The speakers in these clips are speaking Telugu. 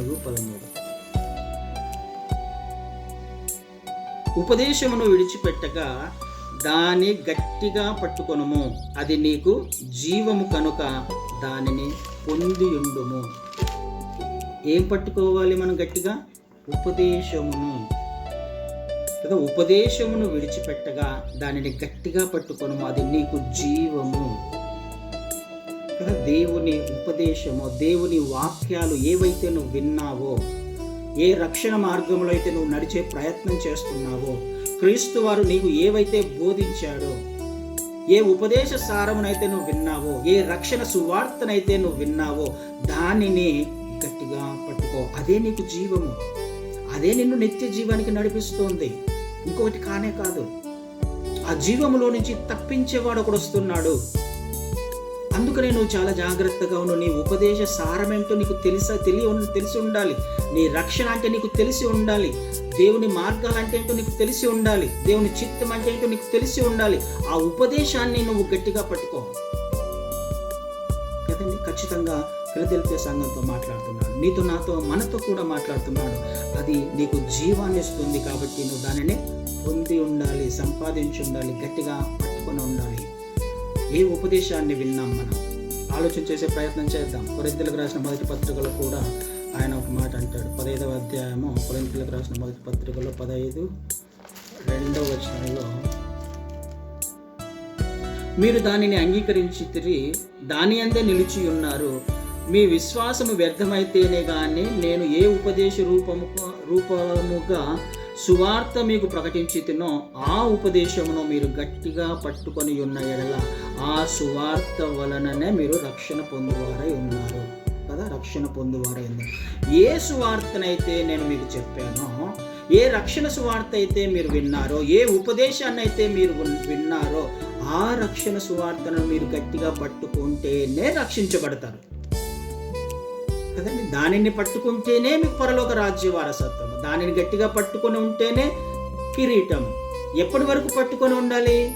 పద్నాలుగు పదమూడు. ఉపదేశమును విడిచిపెట్టగా దాన్ని గట్టిగా పట్టుకొనుము. అది నీకు జీవము కనుక దానిని పొందియుండుము. ఏం పట్టుకోవాలి మనం గట్టిగా? ఉపదేశమును. కదా ఉపదేశమును విడిచిపెట్టగా దానిని గట్టిగా పట్టుకొనుము. అది నీకు జీవము. కదా దేవుని ఉపదేశమో దేవుని వాక్యాలు ఏవైతే నువ్వు విన్నావో ఏ రక్షణ మార్గంలో అయితే నువ్వు నడిచే ప్రయత్నం చేస్తున్నావో క్రీస్తు వారు నీకు ఏవైతే బోధించాడో ఏ ఉపదేశ సారమునైతే నువ్వు విన్నావో ఏ రక్షణ సువార్తనైతే నువ్వు విన్నావో దానిని గట్టిగా పట్టుకో. అదే నీకు జీవము. అదే నిన్ను నిత్య జీవానికి నడిపిస్తోంది. ఇంకొకటి కానే కాదు. ఆ జీవములో నుంచి తప్పించేవాడు ఒకడు వస్తున్నాడు. అందుకనే నువ్వు చాలా జాగ్రత్తగా ఉన్నావు నీ ఉపదేశ సారమేంటో నీకు తెలిసా? తెలియ తెలిసి ఉండాలి. నీ రక్షణ అంటే నీకు తెలిసి ఉండాలి. దేవుని మార్గాలు అంటే ఏంటో నీకు తెలిసి ఉండాలి. దేవుని చిత్తం అంటే ఏంటో నీకు తెలిసి ఉండాలి. ఆ ఉపదేశాన్ని నువ్వు గట్టిగా పట్టుకో. కదండి? ఖచ్చితంగా ఫిలదెల్ఫియా సంఘంతో మాట్లాడుతున్నాడు. నీతో నాతో మనతో కూడా మాట్లాడుతున్నాడు. అది నీకు జీవాన్ని ఇస్తుంది కాబట్టి నువ్వు దానిని పొంది ఉండాలి సంపాదించి ఉండాలి గట్టిగా పట్టుకొని ఉండాలి. ఏ ఉపదేశాన్ని విన్నాం మనం ఆలోచన చేసే ప్రయత్నం చేద్దాం. కొరింతలకు రాసిన మొదటి పత్రికలో కూడా ఆయన ఒక మాట అంటాడు. పదహైదవ అధ్యాయము కొరింతలకు రాసిన మొదటి పత్రికలో పదహైదు రెండవ వచనంలో మీరు దానిని అంగీకరించి తిరిగి దాని అందే నిలిచి ఉన్నారు. మీ విశ్వాసము వ్యర్థమైతేనే కానీ నేను ఏ ఉపదేశ రూపము రూపముగా సువార్త మీకు ప్రకటించితినో ఆ ఉపదేశమును మీరు గట్టిగా పట్టుకొని ఉన్న ఎడల ఆ సువార్త వలననే మీరు రక్షణ పొందువారై ఉన్నారు. కదా? రక్షణ పొందువారైంది ఏ సువార్తనైతే నేను మీకు చెప్పానో ఏ రక్షణ సువార్త అయితే మీరు విన్నారో ఏ ఉపదేశాన్ని అయితే మీరు విన్నారో ఆ రక్షణ సువార్తను మీరు గట్టిగా పట్టుకుంటేనే రక్షించబడతారు. కదండి? దానిని పట్టుకుంటేనే మీకు పరలోక రాజ్య వారసత్వం. దానిని గట్టిగా పట్టుకొని ఉంటేనే కిరీటం. ఎప్పటి వరకు పట్టుకొని ఉండాలి?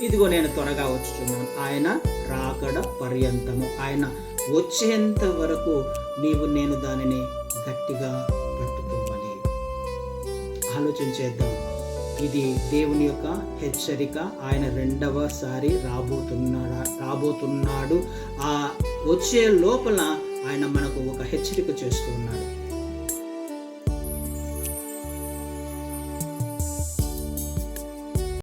ఇదిగో నేను త్వరగా వచ్చుచున్నాను. ఆయన రాకడ పర్యంతము. ఆయన వచ్చేంత వరకు నీవు నేను దానిని గట్టిగా పట్టుకోవాలి. ఆలోచించేద్దాం ఇది దేవుని యొక్క హెచ్చరిక. ఆయన రెండవసారి రాబోతున్నాడా రాబోతున్నాడు. ఆ వచ్చే లోపల ఆయన మనకు ఒక హెచ్చరిక చేస్తున్నాడు